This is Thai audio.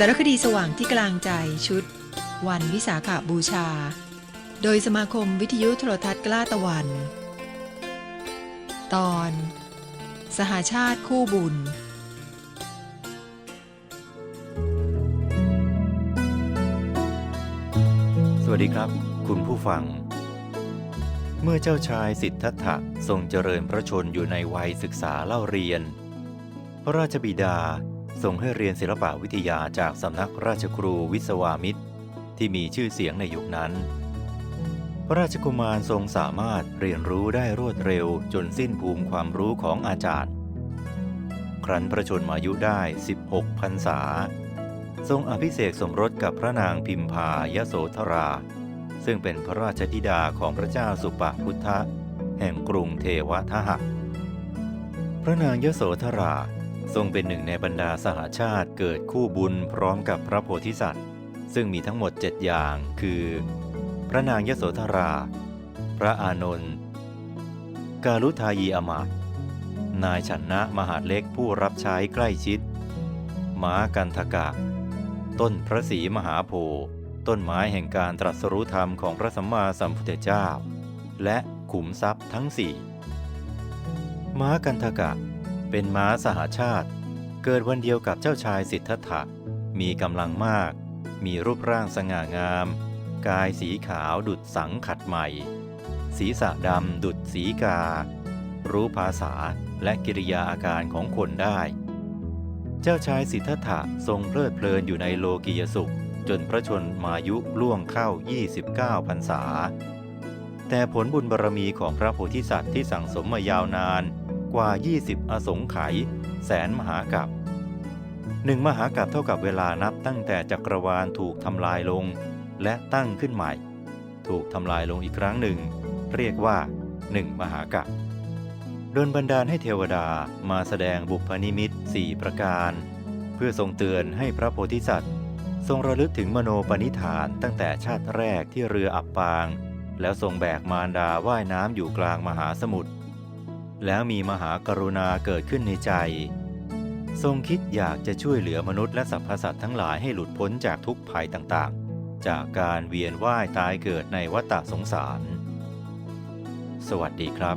สารคดีสว่างที่กลางใจชุด วันวิสาขาบูชา โดยสมาคมวิทยุโทรทัศน์กล้าตะวัน ตอน สหาชาติคู่บุญ สวัสดีครับ คุณผู้ฟัง เมื่อเจ้าชายสิทธัตถะทรงเจริญพระชนอยู่ในวัยศึกษาเล่าเรียน พระราชบิดา ทรงให้เรียนศิลปวิทยาจากสำนักราชครูวิศวามิตร ที่มีชื่อเสียงในยุคนั้น พระราชกุมารทรงสามารถเรียนรู้ได้รวดเร็วจนสิ้นภูมิความรู้ของอาจารย์ ครั้นประชนมายุได้ 16พรรษา ทรงอภิเษกสมรสกับพระนางพิมพายโสธรา ซึ่งเป็นพระราชธิดาของพระเจ้าสุปพุทธะแห่งกรุงเทวทหะพระนางยโสธรา ทรงเป็นหนึ่งในบรรดาสหาชาติเกิดคู่บุญพร้อมกับพระโพธิสัตว์ ซึ่งมีทั้งหมด 7 อย่างคือ พระนางยโสธรา พระอานนท์กาลุทายีอมาตนายฉันนะมหาเล็กผู้รับใช้ใกล้ชิด ม้ากันทกะ ต้นพระศรีมหาโพธิ์ต้นไม้แห่งการตรัสรู้ธรรมของพระสัมมาสัมพุทธเจ้า และขุมทรัพย์ทั้งสี่ม้ากันทกะ เป็นม้าสหาชาติ เกิดวันเดียวกับเจ้าชายสิทธัตถะ มีกำลังมาก มีรูปร่างสง่างาม กายสีขาวดุดสังขัดใหม่ ศีรษะดำดุดสีกา รู้ภาษาและกิริยาอาการของคนได้ เจ้าชายสิทธัตถะทรงเพลิดเพลินอยู่ในโลกิยสุข จนพระชนมายุล่วงเข้า 29พรรษา แต่ผลบุญบารมีของพระโพธิสัตว์ที่สั่งสมมายาวนาน กว่า 20 อสงไขยแสนมหากัปหนึ่งมหากัปเท่ากับเวลานับตั้งแต่จักรวาลถูกทำลายลง และตั้งขึ้นใหม่ ถูกทำลายลงอีกครั้งหนึ่ง เรียกว่าหนึ่งมหากัปโดนบันดาลให้เทวดามาแสดงบุพนิมิตสี่ประการ เพื่อทรงเตือนให้พระโพธิสัตว์ ทรงระลึกถึงมโนปณิธานตั้งแต่ชาติแรกที่เรืออับปาง แล้วทรงแบกมารดาว่ายน้ำอยู่กลางมหาสมุทร แล้วมีมหากรุณาเกิดขึ้นในใจ ทรงคิดอยากจะช่วยเหลือมนุษย์และสรรพสัตว์ทั้งหลายให้หลุดพ้นจากทุกภัยต่างๆ จากการเวียนว่ายตายเกิดในวัฏสงสาร สวัสดีครับ